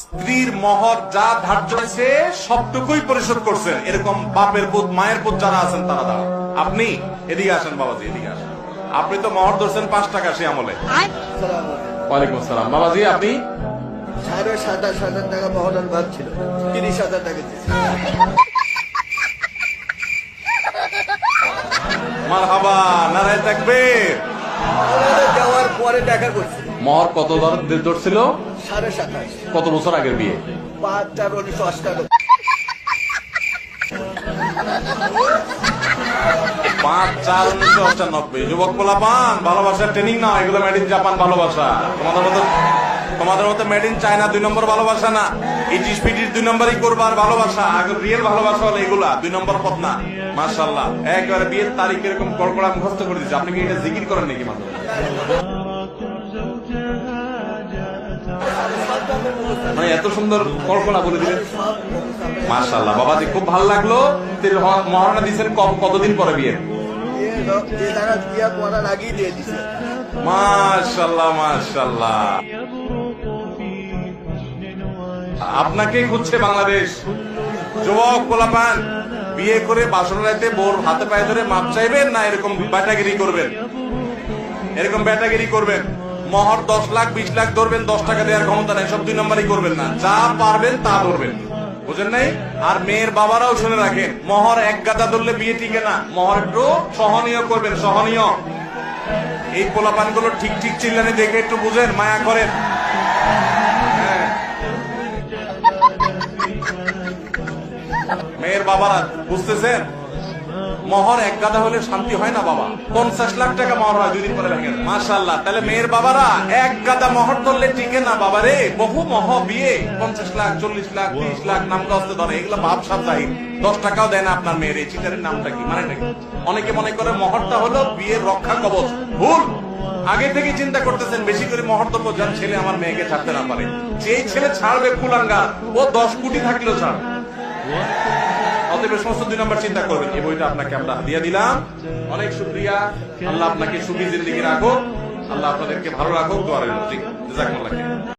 স্ত্রীর মহর যা ধার্য হয়েছে সবটুকুই পরিশোধ করছেন এরকম বাপের পুত মায়ের পুত যারা আছেন তারা দাঁড়ান আপনি এদিকে আসেন বাবাজি এদিকে আসেন। আপনি তো মহর ধরছেন পাঁচ টাকা সে আমলে। ওয়ালাইকুম আসসালাম। বাবাজি আপনি? সাড়ে সাতাশ হাজার টাকা মহরণ ভাব ছিল। তিরিশ হাজার টাকা মার হাবা নারায় থাকবে। দেওয়ার পরে দেখা করছে। মহর কত ধরছিল? সাড়ে সাতাশ। কত বছর আগের বিয়ে? পাঁচ চার উনিশশো অষ্টানব্বই। পাঁচ চার উনিশশো অষ্টানব্বই। যুবক পোলা পান ভালোবাসার ট্রেনিং না এগুলো মেড ইন জাপান ভালোবাসা। তোমাদের মতো তোমাদের মতো মেড ইন চায়না দুই নম্বর ভালোবাসা না। ইটিস পিটিস দুই নম্বরই করবার ভালোবাসা। আগে রিয়েল ভালোবাসা হলো এগুলা দুই নম্বর পথ না মার্শাল্লাহ একবারে বিয়ের তারিখ এরকম কড়কড়া মুখস্থ করে দিচ্ছে আপনি কি এটা জিকির করেন নাকি মাত্র? মানে এত সুন্দর কল্পনা বলে দিলেন। মার্শাল্লাহ বাবাজি, খুব ভালো লাগল। মহারণা দিচ্ছেন কতদিন পরে বিয়ে? মাশাল্লাহ মাশাল্লাহ আপনাকেই খুঁজছে বাংলাদেশ। যুবক পোলাপান, বিয়ে করে বাসন রাইতে বোর হাতে পায়ে ধরে মাপ চাইবেন না এরকম ব্যাটাগিরি করবেন? এরকম ব্যাটাগিরি করবেন? মহর দশ লাখ, বিশ লাখ ধরবেন, দশ টাকা দেওয়ার ক্ষমতা নেই, সব দুই নম্বরই করবেন না। যা পারবেন তা ধরবেন। বুঝেন নাই? আর মেয়ের বাবারাও শুনে রাখেন, মহর এক গাদা ধরলে বিয়ে টিকে না। মহর একটু সহনীয় করবেন, সহনীয়। এই পোলাপানগুলো ঠিক ঠিক চিল্লানি দেখে একটু বুঝেন, মায়া করেন। হ্যাঁ। মেয়ের বাবারা, বুঝতেছেন? মহর এক গাদা হলে শান্তি হয় না বাবা। পঞ্চাশ লাখ টাকা মহর হয় দুই দিন পরে ভেঙে মাসাল্লাহ তাহলে মেয়ের বাবারা এক গাদা মহর ধরলে টিকে না বাবা রে বহু মহ বিয়ে, পঞ্চাশ লাখ, চল্লিশ লাখ, তিরিশ লাখ, নাম কষ্ট ধরে, এগুলো ভাব সাপ্তাহিক দশ টাকাও দেয় না আপনার মেয়ের, এই চিটারের নামটা কি মানে নাকি? অনেকে মনে করে মহরটা হলো বিয়ের রক্ষা কবচ। ভুল! আগে থেকে চিন্তা করতেছেন, বেশি করে মহর্তব্য যার ছেলে আমার মেয়েকে ছাড়তে না পারে। যেই ছেলে ছাড়বে কুলাঙ্গা ও দশ কোটি থাকলেও ছাড় অতএব সমস্ত দুই নম্বর চিন্তা করবেন। এই বইটা আপনাকে আমরা দিয়ে দিলাম। অনেক শুক্রিয়া। আল্লাহ আপনাকে সুখী জিন্দিগি রাখো আল্লাহ আপনাদেরকে ভালো রাখুক দোয়ারের জি, জাজাকুমুল্লাহ খাইর।